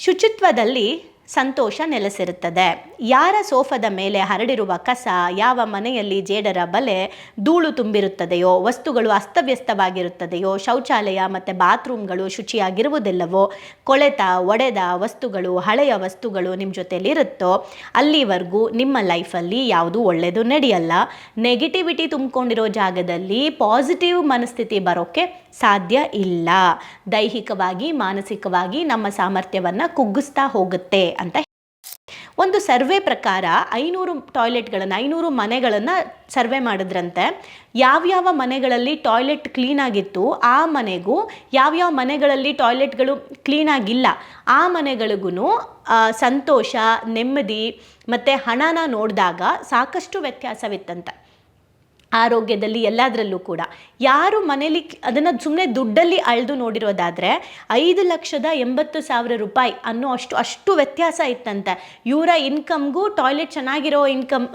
ಶುಚಿತ್ವದಲ್ಲಿ ಸಂತೋಷ ನೆಲೆಸಿರುತ್ತದೆ. ಯಾರ ಸೋಫಾದ ಮೇಲೆ ಹರಡಿರುವ ಕಸ ಯಾವ ಮನೆಯಲ್ಲಿ ಜೇಡರ ಬಲೆ ಧೂಳು ತುಂಬಿರುತ್ತದೆಯೋ, ವಸ್ತುಗಳು ಅಸ್ತವ್ಯಸ್ತವಾಗಿರುತ್ತದೆಯೋ, ಶೌಚಾಲಯ ಮತ್ತು ಬಾತ್ರೂಮ್ಗಳು ಶುಚಿಯಾಗಿರುವುದಿಲ್ಲವೋ, ಕೊಳೆತ, ಒಡೆದ ವಸ್ತುಗಳು, ಹಳೆಯ ವಸ್ತುಗಳು ನಿಮ್ಮ ಜೊತೆಯಲ್ಲಿರುತ್ತೋ ಅಲ್ಲಿವರೆಗೂ ನಿಮ್ಮ ಲೈಫಲ್ಲಿ ಯಾವುದು ಒಳ್ಳೆಯದು ನಡೆಯಲ್ಲ. ನೆಗೆಟಿವಿಟಿ ತುಂಬಿಕೊಂಡಿರೋ ಜಾಗದಲ್ಲಿ ಪಾಸಿಟಿವ್ ಮನಸ್ಥಿತಿ ಬರೋಕ್ಕೆ ಸಾಧ್ಯ ಇಲ್ಲ. ದೈಹಿಕವಾಗಿ, ಮಾನಸಿಕವಾಗಿ ನಮ್ಮ ಸಾಮರ್ಥ್ಯವನ್ನು ಕುಗ್ಗಿಸ್ತಾ ಹೋಗುತ್ತೆ. ಅಂತ ಒಂದು ಸರ್ವೆ ಪ್ರಕಾರ ಐನೂರು ಟಾಯ್ಲೆಟ್ಗಳನ್ನು, ಐನೂರು ಮನೆಗಳನ್ನು ಸರ್ವೆ ಮಾಡಿದ್ರಂತೆ. ಯಾವ್ಯಾವ ಮನೆಗಳಲ್ಲಿ ಟಾಯ್ಲೆಟ್ ಕ್ಲೀನಾಗಿತ್ತು ಆ ಮನೆಗೂ ಯಾವ್ಯಾವ ಮನೆಗಳಲ್ಲಿ ಟಾಯ್ಲೆಟ್ಗಳು ಕ್ಲೀನಾಗಿಲ್ಲ ಆ ಮನೆಗಳಿಗೂ ಸಂತೋಷ, ನೆಮ್ಮದಿ ಮತ್ತು ಹಣನ ನೋಡಿದಾಗ ಸಾಕಷ್ಟು ವ್ಯತ್ಯಾಸವಿತ್ತಂತೆ. ಆರೋಗ್ಯದಲ್ಲಿ ಎಲ್ಲದರಲ್ಲೂ ಕೂಡ. ಯಾರು ಮನೇಲಿ ಅದನ್ನು ಸುಮ್ಮನೆ ದುಡ್ಡಲ್ಲಿ ಅಳೆದು ನೋಡಿರೋದಾದರೆ ಐದು ಲಕ್ಷದ ಎಂಬತ್ತು ಸಾವಿರ ರೂಪಾಯಿ ಅನ್ನೋ ಅಷ್ಟು ಅಷ್ಟು ವ್ಯತ್ಯಾಸ ಇತ್ತಂತೆ. ಇವರ ಇನ್ಕಮ್ಗೂ ಟಾಯ್ಲೆಟ್ ಚೆನ್ನಾಗಿರೋ ಇನ್ಕಮ್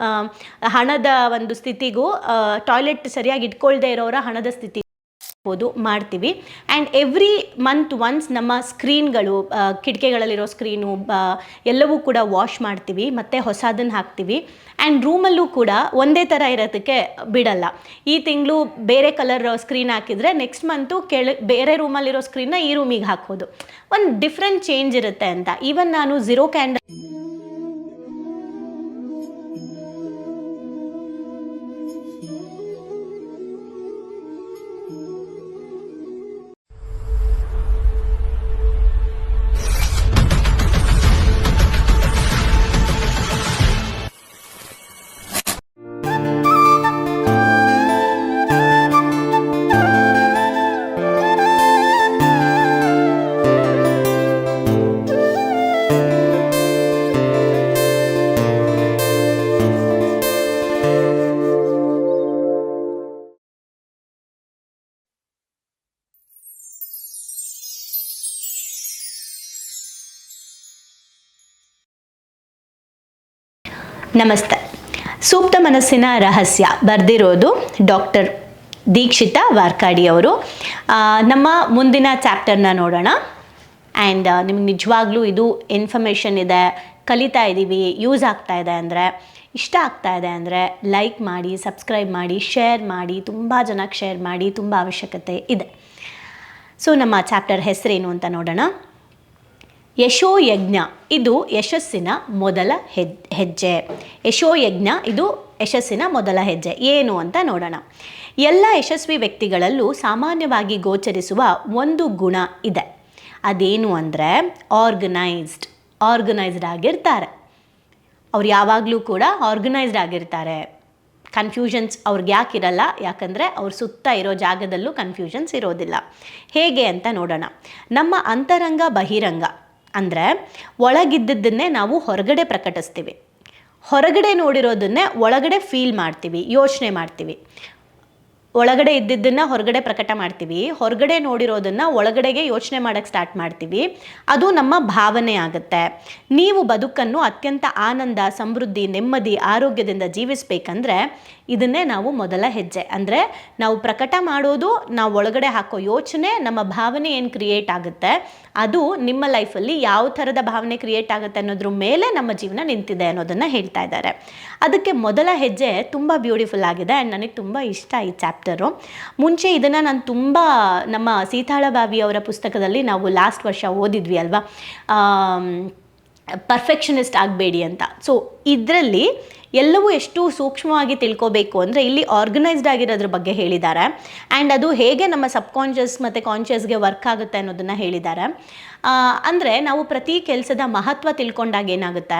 ಹಣದ ಒಂದು ಸ್ಥಿತಿಗೂ ಟಾಯ್ಲೆಟ್ ಸರಿಯಾಗಿ ಇಟ್ಕೊಳ್ದೇ ಇರೋರ ಹಣದ ಸ್ಥಿತಿ ಬೋದು ಮಾಡ್ತೀವಿ. ಆ್ಯಂಡ್ ಎವ್ರಿ ಮಂತ್ ಒನ್ಸ್ ನಮ್ಮ ಸ್ಕ್ರೀನ್ಗಳು ಕಿಟಕಿಗಳಲ್ಲಿರೋ ಸ್ಕ್ರೀನು ಎಲ್ಲವೂ ಕೂಡ ವಾಶ್ ಮಾಡ್ತೀವಿ, ಮತ್ತು ಹೊಸದನ್ನು ಹಾಕ್ತೀವಿ. ಆ್ಯಂಡ್ ರೂಮಲ್ಲೂ ಕೂಡ ಒಂದೇ ಥರ ಇರೋದಕ್ಕೆ ಬಿಡಲ್ಲ. ಈ ತಿಂಗಳು ಬೇರೆ ಕಲರ್ ಸ್ಕ್ರೀನ್ ಹಾಕಿದರೆ ನೆಕ್ಸ್ಟ್ ಮಂತು ಕೆಳ, ಬೇರೆ ರೂಮಲ್ಲಿರೋ ಸ್ಕ್ರೀನ್ನ ಈ ರೂಮಿಗೆ ಹಾಕೋದು ಒಂದು ಡಿಫ್ರೆಂಟ್ ಚೇಂಜ್ ಇರುತ್ತೆ ಅಂತ. ಈವನ್ ನಾನು ಝೀರೋ ಕ್ಯಾಂಡಲ್ ನಮಸ್ತೆ. ಸೂಕ್ತ ಮನಸ್ಸಿನ ರಹಸ್ಯ ಬರೆದಿರೋದು ಡಾಕ್ಟರ್ ದೀಕ್ಷಿತಾ ವಾರ್ಕಾಡಿ ಅವರು. ನಮ್ಮ ಮುಂದಿನ ಚಾಪ್ಟರ್ನ ನೋಡೋಣ. ಆ್ಯಂಡ್ ನಿಮ್ಗೆ ನಿಜವಾಗ್ಲೂ ಇದು ಇನ್ಫಾರ್ಮೇಷನ್ ಇದೆ, ಕಲಿತಾ ಇದ್ದೀವಿ ಯೂಸ್ ಆಗ್ತಾ ಇದೆ ಅಂದರೆ, ಇಷ್ಟ ಆಗ್ತಾ ಇದೆ ಅಂದರೆ, ಲೈಕ್ ಮಾಡಿ, ಸಬ್ಸ್ಕ್ರೈಬ್ ಮಾಡಿ, ಶೇರ್ ಮಾಡಿ, ತುಂಬ ಜನಕ್ಕೆ ಶೇರ್ ಮಾಡಿ, ತುಂಬ ಅವಶ್ಯಕತೆ ಇದೆ. ಸೊ, ನಮ್ಮ ಚಾಪ್ಟರ್ ಹೆಸರೇನು ಅಂತ ನೋಡೋಣ. ಯಶೋ ಯಜ್ಞ ಇದು ಯಶಸ್ಸಿನ ಮೊದಲ ಹೆಜ್ ಹೆಜ್ಜೆ. ಯಶೋ ಯಜ್ಞ ಇದು ಯಶಸ್ಸಿನ ಮೊದಲ ಹೆಜ್ಜೆ. ಏನು ಅಂತ ನೋಡೋಣ. ಎಲ್ಲ ಯಶಸ್ವಿ ವ್ಯಕ್ತಿಗಳಲ್ಲೂ ಸಾಮಾನ್ಯವಾಗಿ ಗೋಚರಿಸುವ ಒಂದು ಗುಣ ಇದೆ. ಅದೇನು ಅಂದರೆ ಆರ್ಗನೈಸ್ಡ್ ಆರ್ಗನೈಸ್ಡ್ ಆಗಿರ್ತಾರೆ. ಅವ್ರು ಯಾವಾಗಲೂ ಕೂಡ ಆರ್ಗನೈಸ್ಡ್ ಆಗಿರ್ತಾರೆ. ಕನ್ಫ್ಯೂಷನ್ಸ್ ಅವ್ರಿಗೆ ಯಾಕಿರಲ್ಲ, ಯಾಕಂದರೆ ಅವ್ರ ಸುತ್ತ ಇರೋ ಜಾಗದಲ್ಲೂ ಕನ್ಫ್ಯೂಷನ್ಸ್ ಇರೋದಿಲ್ಲ. ಹೇಗೆ ಅಂತ ನೋಡೋಣ. ನಮ್ಮ ಅಂತರಂಗ ಬಹಿರಂಗ. ಅಂದರೆ ಒಳಗಿದ್ದದ್ದನ್ನೇ ನಾವು ಹೊರಗಡೆ ಪ್ರಕಟಿಸ್ತೀವಿ. ಹೊರಗಡೆ ನೋಡಿರೋದನ್ನೇ ಒಳಗಡೆ ಫೀಲ್ ಮಾಡ್ತೀವಿ ಯೋಚನೆ ಮಾಡ್ತೀವಿ. ಒಳಗಡೆ ಇದ್ದಿದ್ದನ್ನು ಹೊರಗಡೆ ಪ್ರಕಟ ಮಾಡ್ತೀವಿ. ಹೊರಗಡೆ ನೋಡಿರೋದನ್ನು ಒಳಗಡೆಗೆ ಯೋಚನೆ ಮಾಡೋಕ್ಕೆ ಸ್ಟಾರ್ಟ್ ಮಾಡ್ತೀವಿ. ಅದು ನಮ್ಮ ಭಾವನೆ ಆಗುತ್ತೆ. ನೀವು ಬದುಕನ್ನು ಅತ್ಯಂತ ಆನಂದ, ಸಮೃದ್ಧಿ, ನೆಮ್ಮದಿ, ಆರೋಗ್ಯದಿಂದ ಜೀವಿಸಬೇಕಂದ್ರೆ ಇದನ್ನೇ ನಾವು ಮೊದಲ ಹೆಜ್ಜೆ. ಅಂದರೆ ನಾವು ಪ್ರಕಟ ಮಾಡೋದು, ನಾವು ಒಳಗಡೆ ಹಾಕೋ ಯೋಚನೆ, ನಮ್ಮ ಭಾವನೆ ಏನು ಕ್ರಿಯೇಟ್ ಆಗುತ್ತೆ, ಅದು ನಿಮ್ಮ ಲೈಫಲ್ಲಿ ಯಾವ ಥರದ ಭಾವನೆ ಕ್ರಿಯೇಟ್ ಆಗುತ್ತೆ ಅನ್ನೋದ್ರ ಮೇಲೆ ನಮ್ಮ ಜೀವನ ನಿಂತಿದೆ ಅನ್ನೋದನ್ನು ಹೇಳ್ತಾ ಇದ್ದಾರೆ. ಅದಕ್ಕೆ ಮೊದಲ ಹೆಜ್ಜೆ ತುಂಬ ಬ್ಯೂಟಿಫುಲ್ ಆಗಿದೆ ಆ್ಯಂಡ್ ನನಗೆ ತುಂಬ ಇಷ್ಟ ಈ ಚಾಪ್ಟರು ಮುಂಚೆ ಇದನ್ನು ನಾನು ತುಂಬ ನಮ್ಮ ಸೀತಾಳಬಾವಿ ಅವರ ಪುಸ್ತಕದಲ್ಲಿ ನಾವು ಲಾಸ್ಟ್ ವರ್ಷ ಓದಿದ್ವಿ ಅಲ್ವಾ? ಪರ್ಫೆಕ್ಷನಿಸ್ಟ್ ಆಗಬೇಡಿ ಅಂತ. ಸೊ ಇದರಲ್ಲಿ ಎಲ್ಲವೂ ಎಷ್ಟು ಸೂಕ್ಷ್ಮವಾಗಿ ತಿಳ್ಕೋಬೇಕು ಅಂದರೆ ಇಲ್ಲಿ ಆರ್ಗನೈಸ್ಡ್ ಆಗಿರೋದ್ರ ಬಗ್ಗೆ ಹೇಳಿದ್ದಾರೆ. ಆ್ಯಂಡ್ ಅದು ಹೇಗೆ ನಮ್ಮ ಸಬ್ಕಾನ್ಷಿಯಸ್ ಮತ್ತು ಕಾನ್ಷಿಯಸ್ಗೆ ವರ್ಕ್ ಆಗುತ್ತೆ ಅನ್ನೋದನ್ನು ಹೇಳಿದ್ದಾರೆ. ಅಂದರೆ ನಾವು ಪ್ರತಿ ಕೆಲಸದ ಮಹತ್ವ ತಿಳ್ಕೊಂಡಾಗ ಏನಾಗುತ್ತೆ?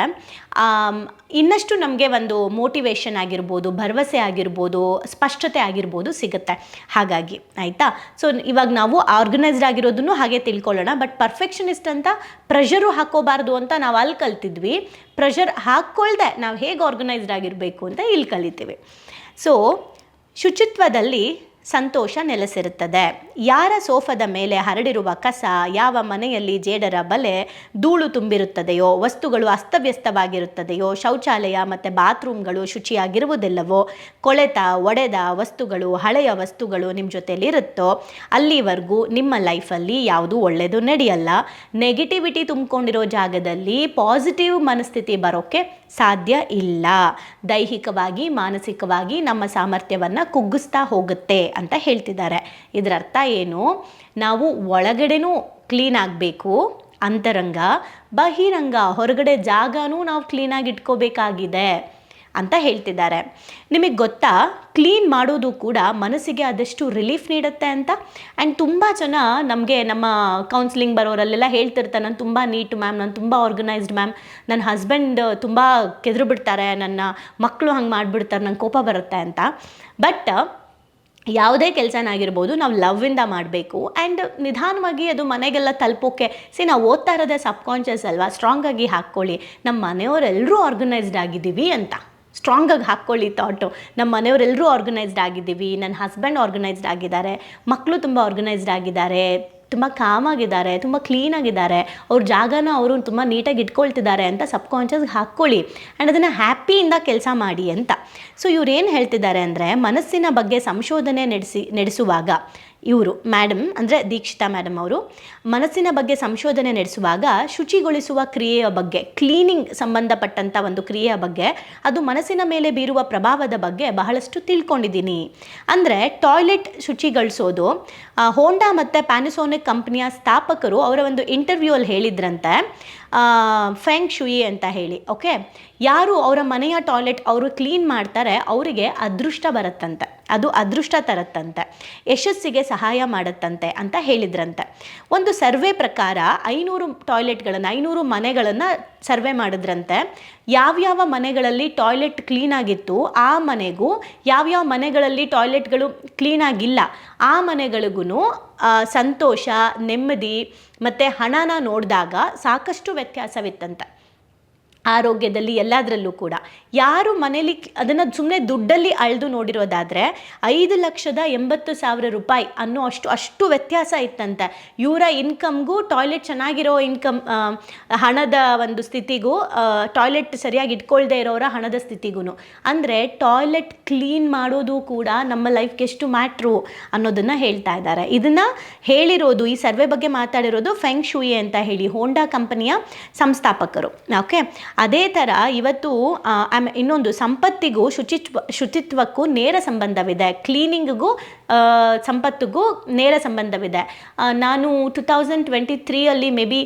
ಇನ್ನಷ್ಟು ನಮಗೆ ಒಂದು ಮೋಟಿವೇಶನ್ ಆಗಿರ್ಬೋದು, ಭರವಸೆ ಆಗಿರ್ಬೋದು, ಸ್ಪಷ್ಟತೆ ಆಗಿರ್ಬೋದು ಸಿಗುತ್ತೆ. ಹಾಗಾಗಿ, ಆಯಿತಾ? ಸೊ ಇವಾಗ ನಾವು ಆರ್ಗನೈಸ್ಡ್ ಆಗಿರೋದನ್ನು ಹಾಗೆ ತಿಳ್ಕೊಳ್ಳೋಣ. ಬಟ್ ಪರ್ಫೆಕ್ಷನಿಸ್ಟ್ ಅಂತ ಪ್ರೆಷರು ಹಾಕೋಬಾರ್ದು ಅಂತ ನಾವು ಅಲ್ಲಿ ಕಲ್ತಿದ್ವಿ. ಪ್ರೆಷರ್ ಹಾಕ್ಕೊಳ್ದೆ ನಾವು ಹೇಗೆ ಆರ್ಗನೈಸ್ಡ್ ಆಗಿರಬೇಕು ಅಂತ ಇಲ್ಲಿ ಕಲಿತೀವಿ. ಸೊ ಶುಚಿತ್ವದಲ್ಲಿ ಸಂತೋಷ ನೆಲೆಸಿರುತ್ತದೆ. ಯಾರ ಸೋಫಾದ ಮೇಲೆ ಹರಡಿರುವ ಕಸ ಯಾವ ಮನೆಯಲ್ಲಿ ಜೇಡರ ಬಲೆ ಧೂಳು ತುಂಬಿರುತ್ತದೆಯೋ, ವಸ್ತುಗಳು ಅಸ್ತವ್ಯಸ್ತವಾಗಿರುತ್ತದೆಯೋ, ಶೌಚಾಲಯ ಮತ್ತು ಬಾತ್ರೂಮ್ಗಳು ಶುಚಿಯಾಗಿರುವುದಿಲ್ಲವೋ, ಕೊಳೆತ, ಒಡೆದ ವಸ್ತುಗಳು, ಹಳೆಯ ವಸ್ತುಗಳು ನಿಮ್ಮ ಜೊತೆಲಿರುತ್ತೋ, ಅಲ್ಲಿವರೆಗೂ ನಿಮ್ಮ ಲೈಫಲ್ಲಿ ಯಾವುದು ಒಳ್ಳೆಯದು ನಡೆಯಲ್ಲ. ನೆಗೆಟಿವಿಟಿ ತುಂಬಿಕೊಂಡಿರೋ ಜಾಗದಲ್ಲಿ ಪಾಸಿಟಿವ್ ಮನಸ್ಥಿತಿ ಬರೋಕ್ಕೆ ಸಾಧ್ಯ ಇಲ್ಲ. ದೈಹಿಕವಾಗಿ, ಮಾನಸಿಕವಾಗಿ ನಮ್ಮ ಸಾಮರ್ಥ್ಯವನ್ನು ಕುಗ್ಗಿಸ್ತಾ ಹೋಗುತ್ತೆ. ಅಂತ ಹೇಳ್ತಿದ್ದಾರೆ. ಇದರ ಅರ್ಥ ಏನು? ನಾವು ಒಳಗಡೆನೂ ಕ್ಲೀನ್ ಆಗಬೇಕು, ಅಂತರಂಗ, ಬಹಿರಂಗ, ಹೊರಗಡೆ ಜಾಗನೂ ನಾವು ಕ್ಲೀನಾಗಿ ಇಟ್ಕೋಬೇಕಾಗಿದೆ ಅಂತ ಹೇಳ್ತಿದ್ದಾರೆ. ನಿಮಗೆ ಗೊತ್ತಾ? ಕ್ಲೀನ್ ಮಾಡೋದು ಕೂಡ ಮನಸ್ಸಿಗೆ ಆದಷ್ಟು ರಿಲೀಫ್ ನೀಡುತ್ತೆ ಅಂತ. ಆ್ಯಂಡ್ ತುಂಬ ಜನ ನಮಗೆ ನಮ್ಮ ಕೌನ್ಸಿಲಿಂಗ್ ಬರೋರಲ್ಲೆಲ್ಲ ಹೇಳ್ತಿರ್ತಾರೆ, ನಾನು ತುಂಬ ನೀಟ್ ಮ್ಯಾಮ್ ನಾನು ತುಂಬ ಆರ್ಗನೈಸ್ಡ್ ಮ್ಯಾಮ್ ನನ್ನ ಹಸ್ಬೆಂಡ್ ತುಂಬ ಕೆದ್ರು ಬಿಡ್ತಾರೆ, ನನ್ನ ಮಕ್ಕಳು ಹಂಗೆ ಮಾಡಿಬಿಡ್ತಾರೆ, ನಂಗೆ ಕೋಪ ಬರುತ್ತೆ ಅಂತ. ಬಟ್ ಯಾವುದೇ ಕೆಲಸನಾಗಿರ್ಬೋದು ನಾವು ಲವ್ವಿಂದ ಮಾಡಬೇಕು. ಆ್ಯಂಡ್ ನಿಧಾನವಾಗಿ ಅದು ಮನೆಗೆಲ್ಲ ತಲುಪೋಕೆ ಸಿ ನಾವು ಓದ್ತಾ ಇರೋದೇ ಸಬ್ಕಾನ್ಷಿಯಸ್ ಅಲ್ವಾ? ಸ್ಟ್ರಾಂಗಾಗಿ ಹಾಕ್ಕೊಳ್ಳಿ. ನಮ್ಮ ಮನೆಯವರೆಲ್ಲರೂ ಆರ್ಗನೈಸ್ಡ್ ಆಗಿದ್ದೀವಿ ಅಂತ. ಸ್ಟ್ರಾಂಗಾಗಿ ಹಾಕ್ಕೊಳ್ಳಿ ಥಾಟು ನಮ್ಮ ಮನೆಯವರೆಲ್ಲರೂ ಆರ್ಗನೈಸ್ಡ್ ಆಗಿದ್ದೀವಿ. ನನ್ನ ಹಸ್ಬೆಂಡ್ ಆರ್ಗನೈಸ್ಡ್ ಆಗಿದ್ದಾರೆ. ಮಕ್ಕಳು ತುಂಬ ಆರ್ಗನೈಸ್ಡ್ ಆಗಿದ್ದಾರೆ. ತುಂಬ ಕಾಮಾಗಿದ್ದಾರೆ ತುಂಬ ಕ್ಲೀನಾಗಿದ್ದಾರೆ ಅವ್ರ ಜಾಗನ ಅವರು ತುಂಬ ನೀಟಾಗಿ ಇಟ್ಕೊಳ್ತಿದ್ದಾರೆ ಅಂತ ಸಬ್ಕಾನ್ಷಿಯಸ್ಗೆ ಹಾಕ್ಕೊಳ್ಳಿ. ಆ್ಯಂಡ್ ಅದನ್ನು ಹ್ಯಾಪಿಯಿಂದ ಕೆಲಸ ಮಾಡಿ ಅಂತ. ಸೊ ಇವ್ರು ಏನು ಹೇಳ್ತಿದ್ದಾರೆ ಅಂದರೆ ಮನಸ್ಸಿನ ಬಗ್ಗೆ ಸಂಶೋಧನೆ ನಡೆಸಿ, ನಡೆಸುವಾಗ ಇವರು ಮ್ಯಾಡಮ್ ಅಂದರೆ ದೀಕ್ಷಿತಾ ಮೇಡಮ್ ಅವರು, ಮನಸ್ಸಿನ ಬಗ್ಗೆ ಸಂಶೋಧನೆ ನಡೆಸುವಾಗ ಶುಚಿಗೊಳಿಸುವ ಕ್ರಿಯೆಯ ಬಗ್ಗೆ ಕ್ಲೀನಿಂಗ್ ಸಂಬಂಧಪಟ್ಟಂಥ ಒಂದು ಕ್ರಿಯೆಯ ಬಗ್ಗೆ, ಅದು ಮನಸ್ಸಿನ ಮೇಲೆ ಬೀರುವ ಪ್ರಭಾವದ ಬಗ್ಗೆ ಬಹಳಷ್ಟು ತಿಳ್ಕೊಂಡಿದ್ದೀನಿ. ಅಂದರೆ ಟಾಯ್ಲೆಟ್ ಶುಚಿಗೊಳಿಸೋದು ಹೋಂಡಾ ಮತ್ತು ಪ್ಯಾನಿಸೋನಿಕ್ ಕಂಪ್ನಿಯ ಸ್ಥಾಪಕರು ಅವರ ಒಂದು ಇಂಟರ್ವ್ಯೂವಲ್ಲಿ ಹೇಳಿದ್ರಂತೆ. ಫೆಂಗ್ ಶುಯಿ ಅಂತ ಹೇಳಿ ಓಕೆ ಯಾರು ಅವರ ಮನೆಯ ಟಾಯ್ಲೆಟ್ ಅವರು ಕ್ಲೀನ್ ಮಾಡ್ತಾರೆ, ಅವರಿಗೆ ಅದೃಷ್ಟ ಬರುತ್ತಂತೆ. ಅದು ಅದೃಷ್ಟ ತರತ್ತಂತೆ, ಯಶಸ್ಸಿಗೆ ಸಹಾಯ ಮಾಡುತ್ತಂತೆ ಅಂತ ಹೇಳಿದ್ರಂತೆ. ಒಂದು ಸರ್ವೆ ಪ್ರಕಾರ ಐನೂರು ಟಾಯ್ಲೆಟ್ಗಳನ್ನು, ಐನೂರು ಮನೆಗಳನ್ನು ಸರ್ವೆ ಮಾಡಿದ್ರಂತೆ. ಯಾವ್ಯಾವ ಮನೆಗಳಲ್ಲಿ ಟಾಯ್ಲೆಟ್ ಕ್ಲೀನಾಗಿತ್ತು ಆ ಮನೆಗೂ ಯಾವ್ಯಾವ ಮನೆಗಳಲ್ಲಿ ಟಾಯ್ಲೆಟ್ಗಳು ಕ್ಲೀನಾಗಿಲ್ಲ ಆ ಮನೆಗಳಿಗೂ ಸಂತೋಷ, ನೆಮ್ಮದಿ ಮತ್ತು ಹಣನ ನೋಡಿದಾಗ ಸಾಕಷ್ಟು ವ್ಯತ್ಯಾಸವಿತ್ತಂತೆ. ಆರೋಗ್ಯದಲ್ಲಿ ಎಲ್ಲದರಲ್ಲೂ ಕೂಡ. ಯಾರು ಮನೇಲಿ ಅದನ್ನು ಸುಮ್ಮನೆ ದುಡ್ಡಲ್ಲಿ ಅಳೆದು ನೋಡಿರೋದಾದರೆ ಐದು ಲಕ್ಷದ ಎಂಬತ್ತು ಸಾವಿರ ರೂಪಾಯಿ ಅನ್ನೋ ಅಷ್ಟು ಅಷ್ಟು ವ್ಯತ್ಯಾಸ ಇತ್ತಂತೆ. ಇವರ ಇನ್ಕಮ್ಗೂ ಟಾಯ್ಲೆಟ್ ಚೆನ್ನಾಗಿರೋ ಇನ್ಕಮ್ ಹಣದ ಒಂದು ಸ್ಥಿತಿಗೂ ಟಾಯ್ಲೆಟ್ ಸರಿಯಾಗಿ ಇಟ್ಕೊಳ್ದೇ ಇರೋರ ಹಣದ ಸ್ಥಿತಿಗೂ ಅಂದರೆ ಟಾಯ್ಲೆಟ್ ಕ್ಲೀನ್ ಮಾಡೋದು ಕೂಡ ನಮ್ಮ ಲೈಫ್ಗೆ ಎಷ್ಟು ಮ್ಯಾಟ್ರು ಅನ್ನೋದನ್ನು ಹೇಳ್ತಾ ಇದ್ದಾರೆ. ಇದನ್ನು ಹೇಳಿರೋದು ಈ ಸರ್ವೆ ಬಗ್ಗೆ ಮಾತಾಡಿರೋದು ಫೆಂಗ್ ಶೂಯಿ ಅಂತ ಹೇಳಿ ಹೋಂಡಾ ಕಂಪನಿಯ ಸಂಸ್ಥಾಪಕರು. ಓಕೆ? ಅದೇ ಥರ ಇವತ್ತು ಆ, ಇನ್ನೊಂದು ಸಂಪತ್ತಿಗೂ ಶುಚಿತ್ವ ಶುಚಿತ್ವಕ್ಕೂ ನೇರ ಸಂಬಂಧವಿದೆ. ಕ್ಲೀನಿಂಗಿಗೂ ಸಂಪತ್ತಿಗೂ ನೇರ ಸಂಬಂಧವಿದೆ. ನಾನು ಟು ತೌಸಂಡ್ ಟ್ವೆಂಟಿ ತ್ರೀಯಲ್ಲಿ ಮೇ ಬಿ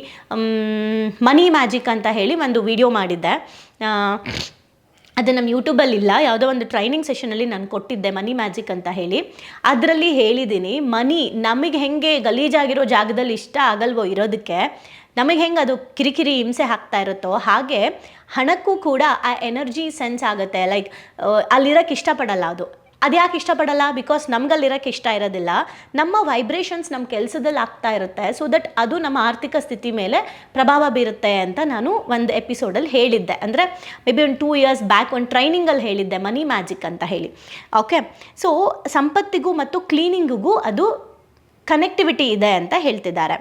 ಮನಿ ಮ್ಯಾಜಿಕ್ ಅಂತ ಹೇಳಿ ಒಂದು ವಿಡಿಯೋ ಮಾಡಿದ್ದೆ. ಅದು ನಮ್ಮ ಯೂಟ್ಯೂಬಲ್ಲಿ ಇಲ್ಲ. ಯಾವುದೋ ಒಂದು ಟ್ರೈನಿಂಗ್ ಸೆಷನಲ್ಲಿ ನಾನು ಕೊಟ್ಟಿದ್ದೆ ಮನಿ ಮ್ಯಾಜಿಕ್ ಅಂತ ಹೇಳಿ. ಅದರಲ್ಲಿ ಹೇಳಿದ್ದೀನಿ ಮನಿ ನಮಗೆ ಹೆಂಗೆ ಗಲೀಜಾಗಿರೋ ಜಾಗದಲ್ಲಿ ಇಷ್ಟ ಆಗಲ್ವೋ ಇರೋದಕ್ಕೆ ನಮಗೆ ಹೆಂಗೆ ಅದು ಕಿರಿಕಿರಿ ಹಿಂಸೆ ಆಗ್ತಾ ಇರುತ್ತೋ ಹಾಗೆ ಹಣಕ್ಕೂ ಕೂಡ ಆ ಎನರ್ಜಿ ಸೆನ್ಸ್ ಆಗುತ್ತೆ. ಲೈಕ್ ಅಲ್ಲಿರೋಕ್ಕೆ ಇಷ್ಟಪಡಲ್ಲ ಅದು. ಅದು ಯಾಕೆ ಇಷ್ಟಪಡಲ್ಲ? ಬಿಕಾಸ್ ನಮ್ಗಲ್ಲಿರೋಕ್ಕೆ ಇಷ್ಟ ಇರೋದಿಲ್ಲ. ನಮ್ಮ ವೈಬ್ರೇಷನ್ಸ್ ನಮ್ಮ ಕೆಲಸದಲ್ಲಿ ಆಗ್ತಾ ಇರುತ್ತೆ. ಸೊ ದಟ್ ಅದು ನಮ್ಮ ಆರ್ಥಿಕ ಸ್ಥಿತಿ ಮೇಲೆ ಪ್ರಭಾವ ಬೀರುತ್ತೆ ಅಂತ ನಾನು ಒಂದು ಎಪಿಸೋಡಲ್ಲಿ ಹೇಳಿದ್ದೆ. ಅಂದರೆ ಮೇ ಬಿ ಒಂದು ಟೂ ಇಯರ್ಸ್ ಬ್ಯಾಕ್ ಒಂದು ಟ್ರೈನಿಂಗಲ್ಲಿ ಹೇಳಿದ್ದೆ. ಮನಿ ಮ್ಯಾಜಿಕ್ ಅಂತ ಹೇಳಿ. ಓಕೆ ಸೊ ಸಂಪತ್ತಿಗೂ ಮತ್ತು ಕ್ಲೀನಿಂಗಿಗೂ ಅದು ಕನೆಕ್ಟಿವಿಟಿ ಇದೆ ಅಂತ ಹೇಳ್ತಿದ್ದಾರೆ.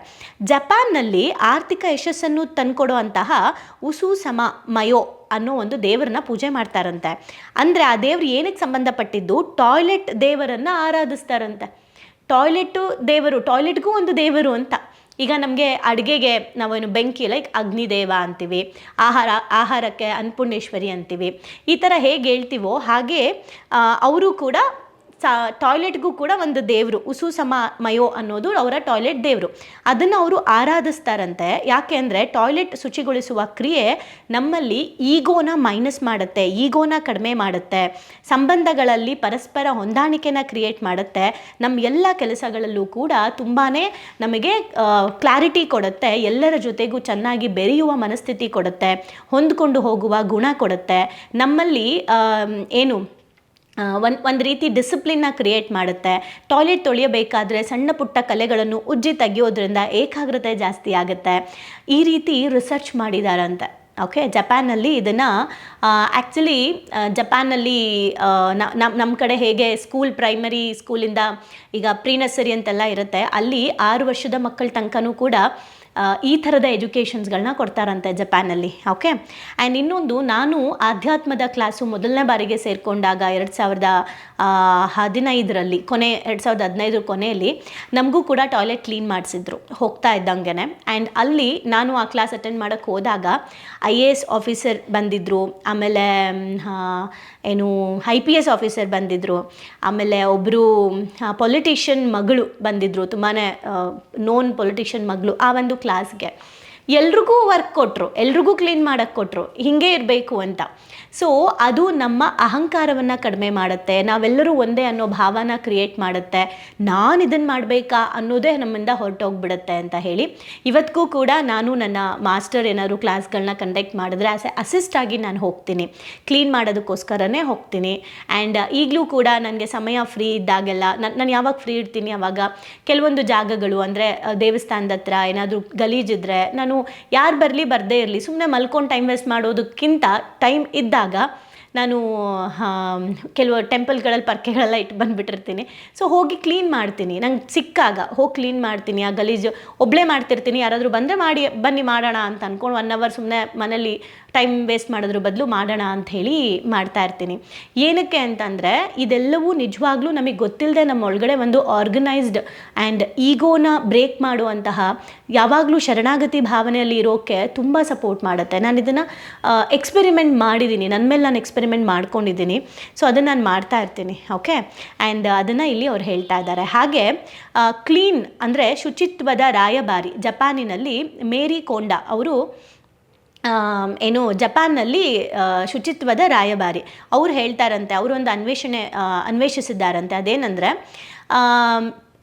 ಜಪಾನ್ನಲ್ಲಿ ಆರ್ಥಿಕ ಯಶಸ್ಸನ್ನು ತಂದುಕೊಡುವಂತಹ ಉಸು ಸಮ ಮಯೋ ಅನ್ನೋ ಒಂದು ದೇವರನ್ನ ಪೂಜೆ ಮಾಡ್ತಾರಂತೆ. ಅಂದರೆ ಆ ದೇವ್ರು ಏನಕ್ಕೆ ಸಂಬಂಧಪಟ್ಟಿದ್ದು? ಟಾಯ್ಲೆಟ್ ದೇವರನ್ನು ಆರಾಧಿಸ್ತಾರಂತೆ. ಟಾಯ್ಲೆಟು ದೇವರು, ಟಾಯ್ಲೆಟ್ಗೂ ಒಂದು ದೇವರು ಅಂತ. ಈಗ ನಮಗೆ ಅಡುಗೆಗೆ ನಾವೇನು ಬೆಂಕಿ ಲೈಕ್ ಅಗ್ನಿದೇವ ಅಂತೀವಿ, ಆಹಾರ, ಆಹಾರಕ್ಕೆ ಅನ್ನಪೂರ್ಣೇಶ್ವರಿ ಅಂತೀವಿ, ಈ ಥರ ಹೇಗೆ ಹೇಳ್ತೀವೋ ಹಾಗೆ ಅವರು ಕೂಡ ಸಾ ಟಾಯ್ಲೆಟ್ಗೂ ಕೂಡ ಒಂದು ದೇವರು. ಉಸು ಸಮ ಮಯೋ ಅನ್ನೋದು ಅವರ ಟಾಯ್ಲೆಟ್ ದೇವರು. ಅದನ್ನು ಅವರು ಆರಾಧಿಸ್ತಾರಂತೆ. ಯಾಕೆ ಅಂದರೆ ಟಾಯ್ಲೆಟ್ ಶುಚಿಗೊಳಿಸುವ ಕ್ರಿಯೆ ನಮ್ಮಲ್ಲಿ ಈಗೋನ ಮೈನಸ್ ಮಾಡುತ್ತೆ, ಈಗೋನ ಕಡಿಮೆ ಮಾಡುತ್ತೆ. ಸಂಬಂಧಗಳಲ್ಲಿ ಪರಸ್ಪರ ಹೊಂದಾಣಿಕೆನ ಕ್ರಿಯೇಟ್ ಮಾಡುತ್ತೆ. ನಮ್ಮ ಎಲ್ಲ ಕೆಲಸಗಳಲ್ಲೂ ಕೂಡ ತುಂಬಾ ನಮಗೆ ಕ್ಲಾರಿಟಿ ಕೊಡುತ್ತೆ, ಎಲ್ಲರ ಜೊತೆಗೂ ಚೆನ್ನಾಗಿ ಬೆರೆಯುವ ಮನಸ್ಥಿತಿ ಕೊಡುತ್ತೆ, ಹೊಂದಿಕೊಂಡು ಹೋಗುವ ಗುಣ ಕೊಡುತ್ತೆ. ನಮ್ಮಲ್ಲಿ ಏನು ಒಂದು ಒಂದು ರೀತಿ ಡಿಸಿಪ್ಲಿನ್ನ ಕ್ರಿಯೇಟ್ ಮಾಡುತ್ತೆ. ಟಾಯ್ಲೆಟ್ ತೊಳೆಯಬೇಕಾದ್ರೆ ಸಣ್ಣ ಪುಟ್ಟ ಕಲೆಗಳನ್ನು ಉಜ್ಜಿ ತೆಗೆಯೋದ್ರಿಂದ ಏಕಾಗ್ರತೆ ಜಾಸ್ತಿ ಆಗುತ್ತೆ. ಈ ರೀತಿ ರಿಸರ್ಚ್ ಮಾಡಿದಾರಂತೆ. ಓಕೆ ಜಪಾನಲ್ಲಿ ಇದನ್ನು ಆ್ಯಕ್ಚುಲಿ ಜಪಾನಲ್ಲಿ ನಮ್ಮ ನಮ್ಮ ಕಡೆ ಹೇಗೆ ಸ್ಕೂಲ್ ಪ್ರೈಮರಿ ಸ್ಕೂಲಿಂದ ಈಗ ಪ್ರೀ ನರ್ಸರಿ ಅಂತೆಲ್ಲ ಇರುತ್ತೆ. ಅಲ್ಲಿ ಆರು ವರ್ಷದ ಮಕ್ಕಳ ತನಕನೂ ಕೂಡ ಈ ಥರದ ಎಜುಕೇಷನ್ಸ್ಗಳನ್ನ ಕೊಡ್ತಾರಂತೆ ಜಪಾನಲ್ಲಿ ಓಕೆ? ಆ್ಯಂಡ್ ಇನ್ನೊಂದು, ನಾನು ಆಧ್ಯಾತ್ಮದ ಕ್ಲಾಸು ಮೊದಲನೇ ಬಾರಿಗೆ ಸೇರಿಕೊಂಡಾಗ ಎರಡು ಸಾವಿರದ ಹದಿನೈದರಲ್ಲಿ, ಕೊನೆ, ಎರಡು ಸಾವಿರದ ಹದಿನೈದರ ಕೊನೆಯಲ್ಲಿ ನಮಗೂ ಕೂಡ ಟಾಯ್ಲೆಟ್ ಕ್ಲೀನ್ ಮಾಡಿಸಿದ್ರು, ಹೋಗ್ತಾ ಇದ್ದಂಗೆ ಆ್ಯಂಡ್ ಅಲ್ಲಿ ನಾನು ಆ ಕ್ಲಾಸ್ ಅಟೆಂಡ್ ಮಾಡೋಕ್ಕೆ ಹೋದಾಗ ಐ ಎ ಎಸ್ ಆಫೀಸರ್ ಬಂದಿದ್ದರು ಆಮೇಲೆ ಏನು, ಐ ಪಿ ಎಸ್ ಆಫೀಸರ್ ಬಂದಿದ್ದರು ಆಮೇಲೆ ಒಬ್ಬರು ಪೊಲಿಟಿಷಿಯನ್ ಮಗಳು ಬಂದಿದ್ದರು ತುಂಬಾ ನೋನ್ ಪೊಲಿಟಿಷಿಯನ್ ಮಗಳು, ಆ ಒಂದು ಕ್ಲಾಸ್ಗೆ ಎಲ್ರಿಗೂ ವರ್ಕ್ ಕೊಟ್ಟರು ಎಲ್ರಿಗೂ ಕ್ಲೀನ್ ಮಾಡೋಕ್ಕೆ ಕೊಟ್ಟರು ಹೀಗೆ ಇರಬೇಕು ಅಂತ. ಸೊ ಅದು ನಮ್ಮ ಅಹಂಕಾರವನ್ನು ಕಡಿಮೆ ಮಾಡುತ್ತೆ. ನಾವೆಲ್ಲರೂ ಒಂದೇ ಅನ್ನೋ ಭಾವನ ಕ್ರಿಯೇಟ್ ಮಾಡುತ್ತೆ. ನಾನು ಇದನ್ನು ಮಾಡಬೇಕಾ ಅನ್ನೋದೇ ನಮ್ಮಿಂದ ಹೊರಟೋಗ್ಬಿಡುತ್ತೆ ಅಂತ ಹೇಳಿ. ಇವತ್ತಿಗೂ ಕೂಡ ನಾನು ನನ್ನ ಮಾಸ್ಟರ್ ಏನಾದ್ರು ಕ್ಲಾಸ್ಗಳನ್ನ ಕಂಡಕ್ಟ್ ಮಾಡಿದ್ರೆ ಆಸ್ ಎ ಅಸಿಸ್ಟ್ ಆಗಿ ನಾನು ಹೋಗ್ತೀನಿ. ಕ್ಲೀನ್ ಮಾಡೋದಕ್ಕೋಸ್ಕರನೇ ಹೋಗ್ತೀನಿ. ಆ್ಯಂಡ್ ಈಗಲೂ ಕೂಡ ನನಗೆ ಸಮಯ ಫ್ರೀ ಇದ್ದಾಗೆಲ್ಲ, ನಾನು ನಾನು ಯಾವಾಗ ಫ್ರೀ ಇರ್ತೀನಿ ಅವಾಗ? ಕೆಲವೊಂದು ಜಾಗಗಳು ಅಂದರೆ ದೇವಸ್ಥಾನದ ಹತ್ರ ಏನಾದರೂ ಗಲೀಜಿದ್ರೆ ನಾನು ಯಾರು ಬರಲಿ ಬರದೇ ಇರಲಿ ಸುಮ್ಮನೆ ಮಲ್ಕೊಂಡು ಟೈಮ್ ವೇಸ್ಟ್ ಮಾಡೋದಕ್ಕಿಂತ ಟೈಮ್ ಇದ್ದಾಗ ನಾನು ಕೆಲವು ಟೆಂಪಲ್ಗಳಲ್ಲಿ ಪರ್ಕೆಗಳೆಲ್ಲ ಇಟ್ಟು ಬಂದುಬಿಟ್ಟಿರ್ತೀನಿ. ಸೊ ಹೋಗಿ ಕ್ಲೀನ್ ಮಾಡ್ತೀನಿ. ನಂಗೆ ಸಿಕ್ಕಾಗ, ಹೋಗಿ ಕ್ಲೀನ್ ಮಾಡ್ತೀನಿ. ಆ ಗಲೀಜು ಒಬ್ಬಳೇ ಮಾಡ್ತಿರ್ತೀನಿ. ಯಾರಾದರೂ ಬಂದರೆ ಮಾಡಿ, ಬನ್ನಿ ಮಾಡೋಣ ಅಂತ ಅಂದ್ಕೊಂಡು ಒನ್ ಅವರ್ ಸುಮ್ಮನೆ ಮನೇಲಿ ಟೈಮ್ ವೇಸ್ಟ್ ಮಾಡೋದ್ರ ಬದಲು ಮಾಡೋಣ ಅಂತ ಹೇಳಿ ಮಾಡ್ತಾ ಇರ್ತೀನಿ. ಏನಕ್ಕೆ ಅಂತಂದರೆ ಇದೆಲ್ಲವೂ ನಿಜವಾಗ್ಲೂ ನಮಗೆ ಗೊತ್ತಿಲ್ಲದೆ ನಮ್ಮ ಒಳಗಡೆ ಒಂದು ಆರ್ಗನೈಸ್ಡ್ ಆ್ಯಂಡ್ ಈಗೋನ ಬ್ರೇಕ್ ಮಾಡುವಂತಹ ಯಾವಾಗಲೂ ಶರಣಾಗತಿ ಭಾವನೆಯಲ್ಲಿ ಇರೋಕ್ಕೆ ತುಂಬ ಸಪೋರ್ಟ್ ಮಾಡುತ್ತೆ. ನಾನು ಇದನ್ನು ಎಕ್ಸ್ಪೆರಿಮೆಂಟ್ ಮಾಡಿದ್ದೀನಿ ನನ್ನ ಮೇಲೆ ನಾನು ಎಕ್ಸ್ಪೆರಿಮೆಂಟ್ ಮಾಡ್ಕೊಂಡಿದ್ದೀನಿ ಸೊ ಅದನ್ನು ನಾನು ಮಾಡ್ತಾ ಇರ್ತೀನಿ. ಓಕೆ ಆ್ಯಂಡ್ ಅದನ್ನು ಇಲ್ಲಿ ಅವ್ರು ಹೇಳ್ತಾ ಇದ್ದಾರೆ. ಹಾಗೆ ಕ್ಲೀನ್ ಅಂದರೆ ಶುಚಿತ್ವದ ರಾಯಭಾರಿ. ಜಪಾನಿನಲ್ಲಿ ಮೇರಿ ಕೊಂಡಾ ಅವರು ಏನು ಜಪಾನ್ನಲ್ಲಿ ಶುಚಿತ್ವದ ರಾಯಭಾರಿ. ಅವ್ರು ಹೇಳ್ತಾರಂತೆ ಅವರು ಒಂದು ಅನ್ವೇಷಣೆ ಅನ್ವೇಷಿಸಿದ್ದಾರಂತೆ. ಅದೇನೆಂದರೆ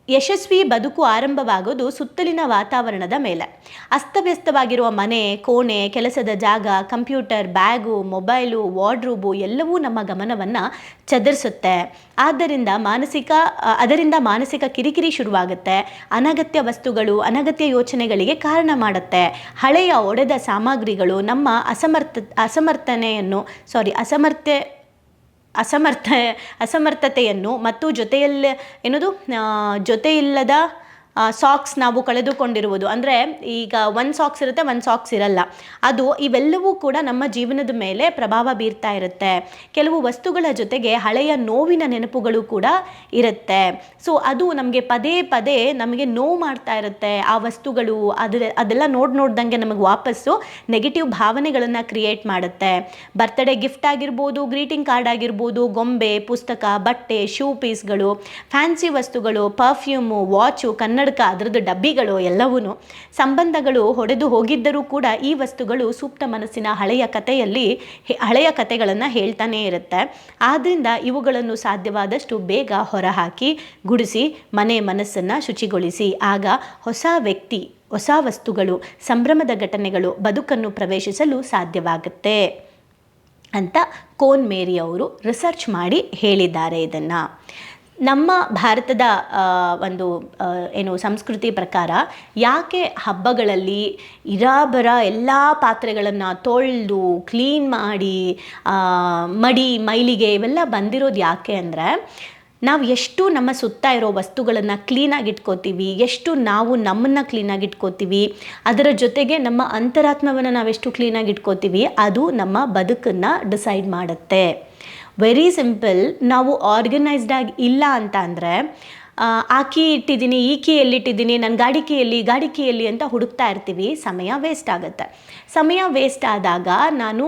ಯಶಸ್ವಿ ಬದುಕು ಆರಂಭವಾಗೋದು ಸುತ್ತಲಿನ ವಾತಾವರಣದ ಮೇಲೆ. ಅಸ್ತವ್ಯಸ್ತವಾಗಿರುವ ಮನೆ, ಕೋಣೆ, ಕೆಲಸದ ಜಾಗ, ಕಂಪ್ಯೂಟರ್, ಬ್ಯಾಗು, ಮೊಬೈಲು, ವಾರ್ಡ್ರೂಬು ಎಲ್ಲವೂ ನಮ್ಮ ಗಮನವನ್ನು ಚದರಿಸುತ್ತೆ. ಆದ್ದರಿಂದ ಮಾನಸಿಕ ಅದರಿಂದ ಮಾನಸಿಕ ಕಿರಿಕಿರಿ ಶುರುವಾಗುತ್ತೆ. ಅನಗತ್ಯ ವಸ್ತುಗಳು, ಅನಗತ್ಯ ಯೋಚನೆಗಳಿಗೆ ಕಾರಣ ಮಾಡುತ್ತೆ. ಹಳೆಯ ಒಡೆದ ಸಾಮಗ್ರಿಗಳು ನಮ್ಮ ಅಸಮರ್ಥ, ಅಸಮರ್ಥನೆಯನ್ನು ಸಾರಿ ಅಸಮರ್ಥೆ ಅಸಮರ್ಥ ಅಸಮರ್ಥತೆಯನ್ನು ಮತ್ತು ಜೊತೆಯಲ್ಲಿ ಏನದು ಜೊತೆಯಿಲ್ಲದ ಸಾಕ್ಸ್ ನಾವು ಕಳೆದುಕೊಂಡಿರುವುದು. ಅಂದರೆ ಈಗ ಒಂದು ಸಾಕ್ಸ್ ಇರುತ್ತೆ ಒಂದು ಸಾಕ್ಸ್ ಇರಲ್ಲ. ಅದು ಇವೆಲ್ಲವೂ ಕೂಡ ನಮ್ಮ ಜೀವನದ ಮೇಲೆ ಪ್ರಭಾವ ಬೀರ್ತಾ ಇರುತ್ತೆ. ಕೆಲವು ವಸ್ತುಗಳ ಜೊತೆಗೆ ಹಳೆಯ ನೋವಿನ ನೆನಪುಗಳು ಕೂಡ ಇರುತ್ತೆ. ಸೊ ಅದು ನಮಗೆ ಪದೇ ಪದೇ ನಮಗೆ ನೋವು ಮಾಡ್ತಾ ಇರುತ್ತೆ. ಆ ವಸ್ತುಗಳು ಅದು, ಅದೆಲ್ಲ ನೋಡಿ ನೋಡ್ದಂಗೆ ನಮಗೆ ವಾಪಸ್ಸು ನೆಗೆಟಿವ್ ಭಾವನೆಗಳನ್ನು ಕ್ರಿಯೇಟ್ ಮಾಡುತ್ತೆ. ಬರ್ತ್ಡೇ ಗಿಫ್ಟ್ ಆಗಿರ್ಬೋದು ಗ್ರೀಟಿಂಗ್ ಕಾರ್ಡ್ ಆಗಿರ್ಬೋದು, ಗೊಂಬೆ, ಪುಸ್ತಕ, ಬಟ್ಟೆ ಶೂ ಪೀಸ್ಗಳು ಫ್ಯಾನ್ಸಿ ವಸ್ತುಗಳು ಪರ್ಫ್ಯೂಮು ವಾಚು ಕನ್ನಡಕ ಅದರದ್ದು ಡಬ್ಬಿಗಳು ಎಲ್ಲವೂ ಸಂಬಂಧಗಳು ಹೊಡೆದು ಹೋಗಿದ್ದರೂ ಕೂಡ ಈ ವಸ್ತುಗಳು ಸೂಕ್ತ ಮನಸ್ಸಿನ ಹಳೆಯ ಕಥೆಯಲ್ಲಿ ಹಳೆಯ ಕಥೆಗಳನ್ನು ಹೇಳ್ತಾನೇ ಇರುತ್ತೆ. ಆದ್ದರಿಂದ ಇವುಗಳನ್ನು ಸಾಧ್ಯವಾದಷ್ಟು ಬೇಗ ಹೊರಹಾಕಿ, ಗುಡಿಸಿ, ಮನೆ ಮನಸ್ಸನ್ನು ಶುಚಿಗೊಳಿಸಿ. ಆಗ ಹೊಸ ವ್ಯಕ್ತಿ, ಹೊಸ ವಸ್ತುಗಳು, ಸಂಭ್ರಮದ ಘಟನೆಗಳು ಬದುಕನ್ನು ಪ್ರವೇಶಿಸಲು ಸಾಧ್ಯವಾಗುತ್ತೆ ಅಂತ ಕೋನ್ ಮೇರಿ ಅವರು ರಿಸರ್ಚ್ ಮಾಡಿ ಹೇಳಿದ್ದಾರೆ ಇದನ್ನು. ನಮ್ಮ ಭಾರತದ ಒಂದು ಏನು ಸಂಸ್ಕೃತಿ ಪ್ರಕಾರ ಯಾಕೆ ಹಬ್ಬಗಳಲ್ಲಿ ಇರಾಬರ ಎಲ್ಲ ಪಾತ್ರೆಗಳನ್ನು ತೊಳೆದು ಕ್ಲೀನ್ ಮಾಡಿ ಮಡಿ, ಮೈಲಿಗೆ ಇವೆಲ್ಲ ಬಂದಿರೋದು ಯಾಕೆ ಅಂದರೆ ನಾವು ಎಷ್ಟು ನಮ್ಮ ಸುತ್ತ ಇರೋ ವಸ್ತುಗಳನ್ನು ಕ್ಲೀನಾಗಿ ಇಟ್ಕೋತೀವಿ, ಎಷ್ಟು ನಾವು ನಮ್ಮನ್ನು ಕ್ಲೀನಾಗಿ ಇಟ್ಕೋತೀವಿ, ಅದರ ಜೊತೆಗೆ ನಮ್ಮ ಅಂತರಾತ್ಮವನ್ನು ನಾವೆಷ್ಟು ಕ್ಲೀನಾಗಿ ಇಟ್ಕೋತೀವಿ, ಅದು ನಮ್ಮ ಬದುಕನ್ನು ಡಿಸೈಡ್ ಮಾಡುತ್ತೆ. ವೆರಿ ಸಿಂಪಲ್ ನಾವು ಆರ್ಗನೈಸ್ಡ್ ಆಗಿ ಇಲ್ಲ ಅಂತ ಅಂದರೆ, ಆ ಕೀ ಇಟ್ಟಿದ್ದೀನಿ ಈ ಕೀ ಎಲ್ಲಿಟ್ಟಿದ್ದೀನಿ ನನ್ನ ಗಾಡಿ ಕೀಯಲ್ಲಿ ಗಾಡಿ ಕೀಯಲ್ಲಿ ಅಂತ ಹುಡುಕ್ತಾ ಇರ್ತೀವಿ. ಸಮಯ ವೇಸ್ಟ್ ಆಗುತ್ತೆ. ಸಮಯ ವೇಸ್ಟ್ ಆದಾಗ ನಾನು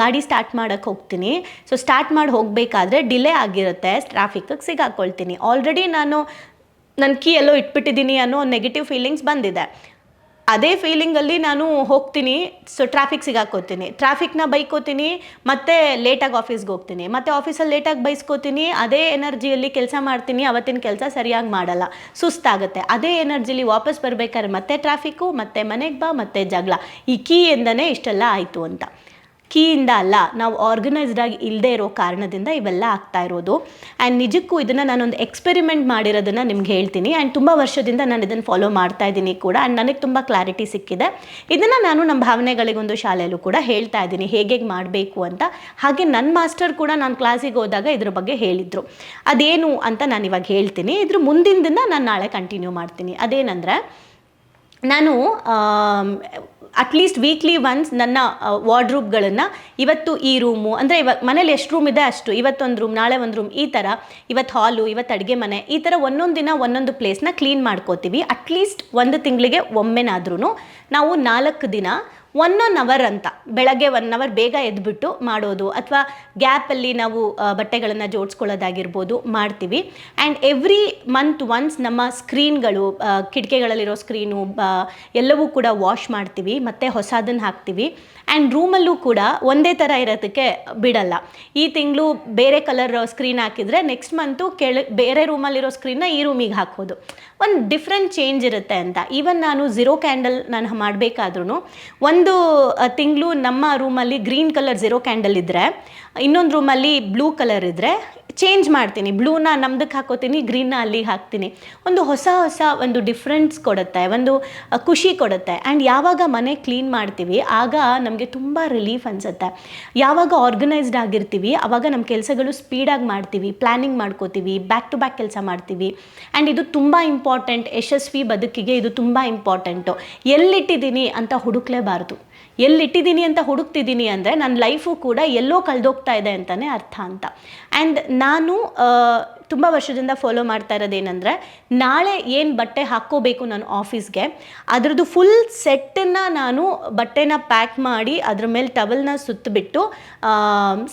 ಗಾಡಿ ಸ್ಟಾರ್ಟ್ ಮಾಡೋಕ್ಕೆ ಹೋಗ್ತೀನಿ. ಸೊ ಸ್ಟಾರ್ಟ್ ಮಾಡಿ ಹೋಗಬೇಕಾದ್ರೆ ಡಿಲೇ ಆಗಿರುತ್ತೆ. ಟ್ರಾಫಿಕ್ಕಿಗೆ ಸಿಗಾಕೊಳ್ತೀನಿ. ಆಲ್ರೆಡಿ ನಾನು ನನ್ನ ಕೀ ಎಲ್ಲೋ ಇಟ್ಬಿಟ್ಟಿದ್ದೀನಿ ಅನ್ನೋ ನೆಗೆಟಿವ್ ಫೀಲಿಂಗ್ಸ್ ಬಂದಿದೆ. ಅದೇ ಫೀಲಿಂಗಲ್ಲಿ ನಾನು ಹೋಗ್ತೀನಿ. So traffic ಸಿಗಾಕೋತೀನಿ. ಟ್ರಾಫಿಕ್ನ ಬೈಕೋತೀನಿ, ಮತ್ತೆ ಲೇಟಾಗಿ ಆಫೀಸ್ಗೆ ಹೋಗ್ತೀನಿ. ಮತ್ತೆ ಆಫೀಸಲ್ಲಿ ಲೇಟಾಗಿ ಬೈಸ್ಕೋತೀನಿ, ಅದೇ ಎನರ್ಜಿಯಲ್ಲಿ ಕೆಲಸ ಮಾಡ್ತೀನಿ, ಅವತ್ತಿನ ಕೆಲಸ ಸರಿಯಾಗಿ ಮಾಡಲ್ಲ. ಸುಸ್ತಾಗುತ್ತೆ. ಅದೇ ಎನರ್ಜಿಲಿ ವಾಪಸ್ ಬರಬೇಕಾದ್ರೆ ಮತ್ತೆ ಟ್ರಾಫಿಕ್ಕು ಮತ್ತೆ ಮನೆಗೆ ಬಾ, ಮತ್ತೆ ಜಗಳ. ಈ ಕೀ ಎಂದನೇ ಇಷ್ಟೆಲ್ಲ ಆಯಿತು ಅಂತ. ಕೀಯಿಂದ ಅಲ್ಲ, ನಾವು ಆರ್ಗನೈಸ್ಡ್ ಆಗಿ ಇಲ್ಲದೆ ಇರೋ ಕಾರಣದಿಂದ ಇವೆಲ್ಲ ಆಗ್ತಾ ಇರೋದು. ಆ್ಯಂಡ್ ನಿಜಕ್ಕೂ ಇದನ್ನು ನಾನೊಂದು ಎಕ್ಸ್ಪೆರಿಮೆಂಟ್ ಮಾಡಿರೋದನ್ನು ನಿಮ್ಗೆ ಹೇಳ್ತೀನಿ. ಆ್ಯಂಡ್ ತುಂಬ ವರ್ಷದಿಂದ ನಾನು ಇದನ್ನು ಫಾಲೋ ಮಾಡ್ತಾ ಇದ್ದೀನಿ ಕೂಡ. ಆ್ಯಂಡ್ ನನಗೆ ತುಂಬ ಕ್ಲಾರಿಟಿ ಸಿಕ್ಕಿದೆ. ಇದನ್ನು ನಾನು ನಮ್ಮ ಭಾವನೆಗಳಿಗೊಂದು ಶಾಲೆಯಲ್ಲೂ ಕೂಡ ಹೇಳ್ತಾ ಇದ್ದೀನಿ. ಹೇಗೆ ಮಾಡಬೇಕು ಅಂತ. ಹಾಗೆ ನನ್ನ ಮಾಸ್ಟರ್ ಕೂಡ ನಾನು ಕ್ಲಾಸಿಗೆ ಹೋದಾಗ ಇದ್ರ ಬಗ್ಗೆ ಹೇಳಿದರು. ಅದೇನು ಅಂತ ನಾನು ಇವಾಗ ಹೇಳ್ತೀನಿ. ಇದ್ರ ಮುಂದಿನ ದಿನ ನಾನು ನಾಳೆ ಕಂಟಿನ್ಯೂ ಮಾಡ್ತೀನಿ. ಅದೇನಂದರೆ, ನಾನು ಅಟ್ಲೀಸ್ಟ್ ವೀಕ್ಲಿ ಒನ್ಸ್ ನನ್ನ ವಾರ್ಡ್ರೂಬ್ಗಳನ್ನು ಇವತ್ತು ಈ ರೂಮು, ಅಂದರೆ ಇವಾಗ ಮನೇಲಿ ಎಷ್ಟು ರೂಮ್ ಇದೆ ಅಷ್ಟು, ಇವತ್ತೊಂದು ರೂಮ್ ನಾಳೆ ಒಂದು ರೂಮ್ ಈ ಥರ ಇವತ್ತು ಹಾಲು ಇವತ್ತು ಅಡುಗೆ ಮನೆ, ಈ ಥರ ಒಂದೊಂದು ದಿನ ಒಂದೊಂದು ಪ್ಲೇಸ್ನ ಕ್ಲೀನ್ ಮಾಡ್ಕೋತೀವಿ. ಅಟ್ಲೀಸ್ಟ್ ಒಂದು ತಿಂಗಳಿಗೆ ಒಮ್ಮೆನಾದ್ರೂ ನಾವು ನಾಲ್ಕು ದಿನ ಒನ್ ಒನ್ ಅವರ್ ಅಂತ. ಬೆಳಗ್ಗೆ ಒನ್ ಅವರ್ ಬೇಗ ಎದ್ಬಿಟ್ಟು ಮಾಡೋದು. ಅಥವಾ ಗ್ಯಾಪಲ್ಲಿ ನಾವು ಬಟ್ಟೆಗಳನ್ನು ಜೋಡಿಸ್ಕೊಳ್ಳೋದಾಗಿರ್ಬೋದು ಮಾಡ್ತೀವಿ. ಆ್ಯಂಡ್ ಎವ್ರಿ ಮಂತ್ ಒನ್ಸ್ ನಮ್ಮ ಸ್ಕ್ರೀನ್ಗಳು ಕಿಟಕಿಗಳಲ್ಲಿರೋ ಸ್ಕ್ರೀನು ಎಲ್ಲವೂ ಕೂಡ ವಾಶ್ ಮಾಡ್ತೀವಿ. ಮತ್ತು ಹೊಸದನ್ನು ಹಾಕ್ತೀವಿ. ಆ್ಯಂಡ್ ರೂಮಲ್ಲೂ ಕೂಡ ಒಂದೇ ಥರ ಇರೋದಕ್ಕೆ ಬಿಡಲ್ಲ. ಈ ತಿಂಗಳು ಬೇರೆ ಕಲರ್ ಸ್ಕ್ರೀನ್ ಹಾಕಿದರೆ ನೆಕ್ಸ್ಟ್ ಮಂತು ಕೆಳ, ಬೇರೆ ರೂಮಲ್ಲಿರೋ ಸ್ಕ್ರೀನ್ನ ಈ ರೂಮಿಗೆ ಹಾಕೋದು ಒಂದು ಡಿಫ್ರೆಂಟ್ ಚೇಂಜ್ ಇರುತ್ತೆ ಅಂತ. ಈವನ್ ನಾನು ಝೀರೋ ಕ್ಯಾಂಡಲ್ ನಾನು ಮಾಡಬೇಕಾದ್ರೂ ಒಂದು ತಿಂಗಳು ನಮ್ಮ ರೂಮಲ್ಲಿ ಗ್ರೀನ್ ಕಲರ್ ಝೀರೋ ಕ್ಯಾಂಡಲ್ ಇದ್ದರೆ ಇನ್ನೊಂದು ರೂಮಲ್ಲಿ ಬ್ಲೂ ಕಲರ್ ಇದ್ದರೆ ಚೇಂಜ್ ಮಾಡ್ತೀನಿ. ಬ್ಲೂನ ನಮ್ದಕ್ಕೆ ಹಾಕೋತೀನಿ ಗ್ರೀನ್ನ ಅಲ್ಲಿ ಹಾಕ್ತೀನಿ. ಒಂದು ಹೊಸ ಹೊಸ ಒಂದು ಡಿಫ್ರೆನ್ಸ್ ಕೊಡುತ್ತೆ, ಒಂದು ಖುಷಿ ಕೊಡುತ್ತೆ. ಆ್ಯಂಡ್ ಯಾವಾಗ ಮನೆ ಕ್ಲೀನ್ ಮಾಡ್ತೀವಿ, ಆಗ ನಮಗೆ ತುಂಬ ರಿಲೀಫ್ ಅನಿಸುತ್ತೆ. ಯಾವಾಗ ಆರ್ಗನೈಸ್ಡ್ ಆಗಿರ್ತೀವಿ ಆವಾಗ ನಮ್ಮ ಕೆಲಸಗಳು ಸ್ಪೀಡಾಗಿ ಮಾಡ್ತೀವಿ ಪ್ಲ್ಯಾನಿಂಗ್ ಮಾಡ್ಕೋತೀವಿ ಬ್ಯಾಕ್ ಟು ಬ್ಯಾಕ್ ಕೆಲಸ ಮಾಡ್ತೀವಿ. ಆ್ಯಂಡ್ ಇದು ತುಂಬ ಇಂಪಾರ್ಟೆಂಟ್ ಯಶಸ್ವಿ ಬದುಕಿಗೆ ಇದು ತುಂಬ ಇಂಪಾರ್ಟೆಂಟು ಎಲ್ಲಿಟ್ಟಿದ್ದೀನಿ ಅಂತ ಹುಡುಕ್ಲೇಬಾರ್ದು. ಎಲ್ಲಿಟ್ಟಿದ್ದೀನಿ ಅಂತ ಹುಡುಕ್ತಿದ್ದೀನಿ ಅಂದರೆ ನನ್ನ ಲೈಫು ಕೂಡ ಎಲ್ಲೋ ಕಳೆದೋಗ್ತಾ ಇದೆ ಅಂತಲೇ ಅರ್ಥ ಅಂತ. ಆ್ಯಂಡ್ ನಾನು ತುಂಬ ವರ್ಷದಿಂದ ಫಾಲೋ ಮಾಡ್ತಾ ಇರೋದೇನೆಂದರೆ, ನಾಳೆ ಏನು ಬಟ್ಟೆ ಹಾಕ್ಕೋಬೇಕು ನಾನು ಆಫೀಸ್ಗೆ ಅದರದ್ದು ಫುಲ್ ಸೆಟ್ಟನ್ನು ನಾನು ಬಟ್ಟೆನ ಪ್ಯಾಕ್ ಮಾಡಿ, ಅದ್ರ ಮೇಲೆ ಟವಲ್ನ ಸುತ್ತಬಿಟ್ಟು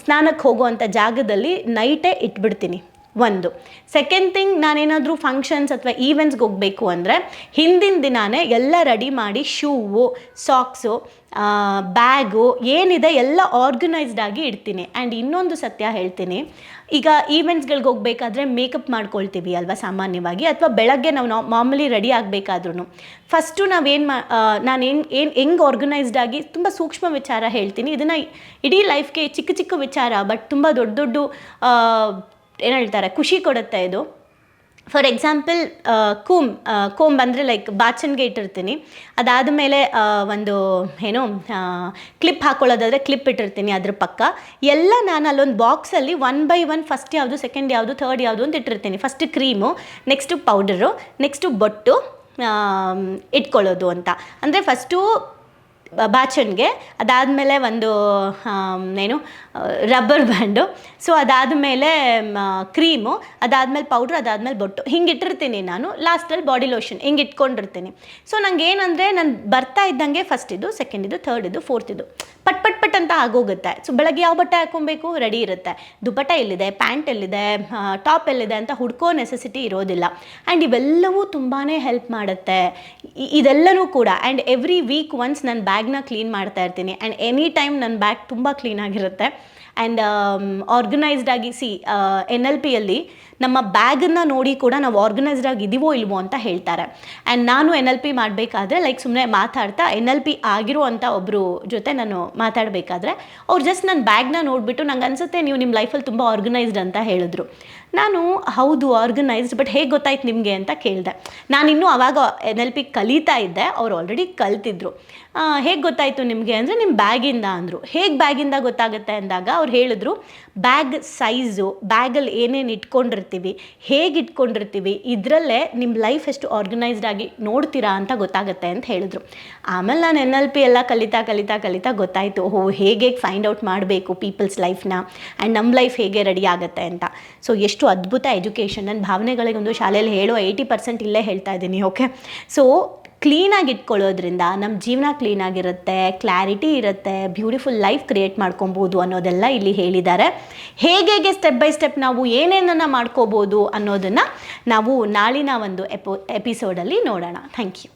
ಸ್ನಾನಕ್ಕೆ ಹೋಗುವಂಥ ಜಾಗದಲ್ಲಿ ನೈಟೇ ಇಟ್ಬಿಡ್ತೀನಿ. ಒಂದು. ಸೆಕೆಂಡ್ ಥಿಂಗ್ ನಾನೇನಾದರೂ ಫಂಕ್ಷನ್ಸ್ ಅಥವಾ ಈವೆಂಟ್ಸ್ಗೆ ಹೋಗಬೇಕು ಅಂದರೆ, ಹಿಂದಿನ ದಿನಾನೇ ಎಲ್ಲ ರೆಡಿ ಮಾಡಿ ಶೂವು ಸಾಕ್ಸು ಬ್ಯಾಗು ಏನಿದೆ ಎಲ್ಲ ಆರ್ಗನೈಸ್ಡ್ ಆಗಿ ಇಡ್ತೀನಿ. ಆ್ಯಂಡ್ ಇನ್ನೊಂದು ಸತ್ಯ ಹೇಳ್ತೀನಿ. ಈಗ ಈವೆಂಟ್ಸ್ಗಳಿಗೆ ಹೋಗಬೇಕಾದ್ರೆ ಮೇಕಪ್ ಮಾಡ್ಕೊಳ್ತೀವಿ ಅಲ್ವಾ ಸಾಮಾನ್ಯವಾಗಿ? ಅಥವಾ ಬೆಳಗ್ಗೆ ನಾವು ನಾ ಮಾಮೂಲಿ ರೆಡಿ ಆಗಬೇಕಾದ್ರೂ ಫಸ್ಟು ನಾವೇನು ಮಾ ನಾನು ಏನು ಏನು ಹೆಂಗೆ ಆರ್ಗನೈಸ್ಡ್ ಆಗಿ ತುಂಬ ಸೂಕ್ಷ್ಮ ವಿಚಾರ ಹೇಳ್ತೀನಿ. ಇದನ್ನು ಇಡೀ ಲೈಫ್ಗೆ ಚಿಕ್ಕ ಚಿಕ್ಕ ವಿಚಾರ ಬಟ್ ತುಂಬ ದೊಡ್ಡ ದೊಡ್ಡ ಏನು ಹೇಳ್ತಾರೆ, ಖುಷಿ ಕೊಡುತ್ತೆ ಇದು. ಫಾರ್ ಎಕ್ಸಾಂಪಲ್ ಕೂಮ್ ಕೋಂಬ್ ಅಂದರೆ ಲೈಕ್ ಬಾಚನ್ಗೆ ಇಟ್ಟಿರ್ತೀನಿ ಅದಾದ ಮೇಲೆ ಒಂದು, ಏನು ಕ್ಲಿಪ್ ಹಾಕೊಳ್ಳೋದಾದರೆ ಕ್ಲಿಪ್ ಇಟ್ಟಿರ್ತೀನಿ ಅದ್ರ ಪಕ್ಕ. ಎಲ್ಲ ನಾನು ಅಲ್ಲೊಂದು ಬಾಕ್ಸಲ್ಲಿ ಒನ್ ಬೈ ಒನ್ ಫಸ್ಟ್ ಯಾವುದು ಸೆಕೆಂಡ್ ಯಾವುದು ಥರ್ಡ್ ಯಾವುದು ಅಂತ ಇಟ್ಟಿರ್ತೀನಿ. First cream next powder next ಬೊಟ್ಟು ಇಟ್ಕೊಳ್ಳೋದು ಅಂತ. ಅಂದರೆ ಫಸ್ಟು ಬಾಚನ್ಗೆ. ಅದಾದಮೇಲೆ ಒಂದು ಏನು ರಬ್ಬರ್ ಬ್ಯಾಂಡು. ಸೊ, ಅದಾದಮೇಲೆ ಕ್ರೀಮು. ಅದಾದಮೇಲೆ ಪೌಡ್ರ್, ಅದಾದಮೇಲೆ ಬೊಟ್ಟು. ಹಿಂಗೆ ಇಟ್ಟಿರ್ತೀನಿ ನಾನು. ಲಾಸ್ಟಲ್ಲಿ ಬಾಡಿ ಲೋಷನ್. ಹಿಂಗೆ ಇಟ್ಕೊಂಡಿರ್ತೀನಿ ಸೊ ನಂಗೆ ಏನಂದರೆ ನಾನು ಬರ್ತಾ ಇದ್ದಂಗೆ ಫಸ್ಟ್ ಇದು ಸೆಕೆಂಡ್ ಇದು ಥರ್ಡ್ ಇದು ಫೋರ್ತ್ ಇದು. ಪಟ್ ಪಟ್ ಪಟ್ ಅಂತ ಆಗೋಗುತ್ತೆ. ಸೊ ಬೆಳಗ್ಗೆ ಯಾವ ಬಟ್ಟೆ ಹಾಕೊಬೇಕು ರೆಡಿ ಇರುತ್ತೆ. ದುಪಟ್ಟ ಎಲ್ಲಿದೆ? ಪ್ಯಾಂಟ್ ಎಲ್ಲಿದೆ? ಟಾಪ್ ಎಲ್ಲಿದೆ ಅಂತ ಹುಡ್ಕೋ ನೆಸೆಸಿಟಿ ಇರೋದಿಲ್ಲ. ಆ್ಯಂಡ್ ಇವೆಲ್ಲವೂ ತುಂಬಾ ಹೆಲ್ಪ್ ಮಾಡುತ್ತೆ. ಇದೆಲ್ಲನೂ ಕೂಡ. ಆ್ಯಂಡ್ ಎವ್ರಿ ವೀಕ್ ಒನ್ಸ್ ನನ್ನ ಬ್ಯಾಗ್ನ ಕ್ಲೀನ್ ಮಾಡ್ತಾ ಇರ್ತೀನಿ. ಆ್ಯಂಡ್ ಎನಿ ಟೈಮ್ ನನ್ನ ಬ್ಯಾಗ್ ತುಂಬ ಕ್ಲೀನಾಗಿರುತ್ತೆ ಆ್ಯಂಡ್ ಆರ್ಗನೈಸ್ಡ್ ಆಗಿ ಸಿ ಎನ್ ಎಲ್ ಪಿಯಲ್ಲಿ ನಮ್ಮ ಬ್ಯಾಗನ್ನು ನೋಡಿ ಕೂಡ ನಾವು ಆರ್ಗನೈಸ್ಡ್ ಆಗಿ ಇದೀವೋ ಇಲ್ವೋ ಅಂತ ಹೇಳ್ತಾರೆ. ಆ್ಯಂಡ್ ನಾನು ಎನ್ ಎಲ್ ಪಿ ಮಾಡಬೇಕಾದ್ರೆ ಲೈಕ್ ಸುಮ್ಮನೆ ಮಾತಾಡ್ತಾ ಎನ್ ಎಲ್ ಪಿ ಆಗಿರುವಂಥ ಒಬ್ಬರು ಜೊತೆ ನಾನು ಮಾತಾಡಬೇಕಾದ್ರೆ, ಅವ್ರು ಜಸ್ಟ್ ನನ್ನ ಬ್ಯಾಗ್ನ ನೋಡಿಬಿಟ್ಟು ನಂಗೆ ಅನ್ಸುತ್ತೆ ನೀವು ನಿಮ್ಮ ಲೈಫಲ್ಲಿ ತುಂಬ ಆರ್ಗನೈಸ್ಡ್ ಅಂತ ಹೇಳಿದ್ರು. ನಾನು ಹೌದು ಆರ್ಗನೈಸ್ಡ್ ಬಟ್ ಹೇಗೆ ಗೊತ್ತಾಯ್ತು ನಿಮಗೆ ಅಂತ ಕೇಳಿದೆ. ನಾನಿನ್ನೂ ಅವಾಗ ಎನ್ ಎಲ್ ಪಿ ಕಲಿತಾ ಇದ್ದೆ, ಅವ್ರು ಆಲ್ರೆಡಿ ಕಲ್ತಿದ್ರು. ಹೇಗೆ ಗೊತ್ತಾಯಿತು ನಿಮಗೆ ಅಂದರೆ ನಿಮ್ಮ ಬ್ಯಾಗಿಂದ ಅಂದರು. ಹೇಗೆ ಬ್ಯಾಗಿಂದ ಗೊತ್ತಾಗುತ್ತೆ ಅಂದಾಗ ಅವ್ರು ಹೇಳಿದ್ರು, ಬ್ಯಾಗ್ ಸೈಜು ಬ್ಯಾಗಲ್ಲಿ ಏನೇನು ಇಟ್ಕೊಂಡಿರ್ತೀವಿ, ಹೇಗೆ ಇಟ್ಕೊಂಡಿರ್ತೀವಿ, ಇದರಲ್ಲೇ ನಿಮ್ಮ ಲೈಫ್ ಎಷ್ಟು ಆರ್ಗನೈಸ್ಡ್ ಆಗಿ ನೋಡ್ತೀರಾ ಅಂತ ಗೊತ್ತಾಗುತ್ತೆ ಅಂತ ಹೇಳಿದ್ರು. ಆಮೇಲೆ ನಾನು ಎನ್ ಎಲ್ ಪಿ ಎಲ್ಲ ಕಲಿತಾ ಕಲಿತಾ ಕಲಿತಾ ಗೊತ್ತಾಯಿತು ಓಹೋ ಹೇಗೆ ಫೈಂಡ್ ಔಟ್ ಮಾಡಬೇಕು ಪೀಪಲ್ಸ್ ಲೈಫ್ನ ಆ್ಯಂಡ್ ನಮ್ಮ ಲೈಫ್ ಹೇಗೆ ರೆಡಿ ಆಗುತ್ತೆ ಅಂತ. ಸೊ ಎಷ್ಟು ಅದ್ಭುತ ಎಜುಕೇಷನ್ ನನ್ನ ಭಾವನೆಗಳಿಗೆ ಒಂದು ಶಾಲೆಯಲ್ಲಿ ಹೇಳೋ ಏಯ್ಟಿ ಪರ್ಸೆಂಟ್ ಇಲ್ಲೇ ಹೇಳ್ತಾ ಇದ್ದೀನಿ ಓಕೆ ಸೊ ಕ್ಲೀನಾಗಿ ಇಟ್ಕೊಳ್ಳೋದ್ರಿಂದ ನಮ್ಮ ಜೀವನ ಕ್ಲೀನಾಗಿರುತ್ತೆ ಕ್ಲಾರಿಟಿ ಇರುತ್ತೆ ಬ್ಯೂಟಿಫುಲ್ ಲೈಫ್ ಕ್ರಿಯೇಟ್ ಮಾಡ್ಕೊಬೋದು ಅನ್ನೋದೆಲ್ಲ ಇಲ್ಲಿ ಹೇಳಿದ್ದಾರೆ. ಹೇಗೆ ಹೇಗೆ ಸ್ಟೆಪ್ ಬೈ ಸ್ಟೆಪ್ ನಾವು ಏನೇನನ್ನು ಮಾಡ್ಕೋಬೋದು ಅನ್ನೋದನ್ನು ನಾವು ನಾಳಿನ ಒಂದು ಎಪೋ ಎಪಿಸೋಡಲ್ಲಿ ನೋಡೋಣ. Thank you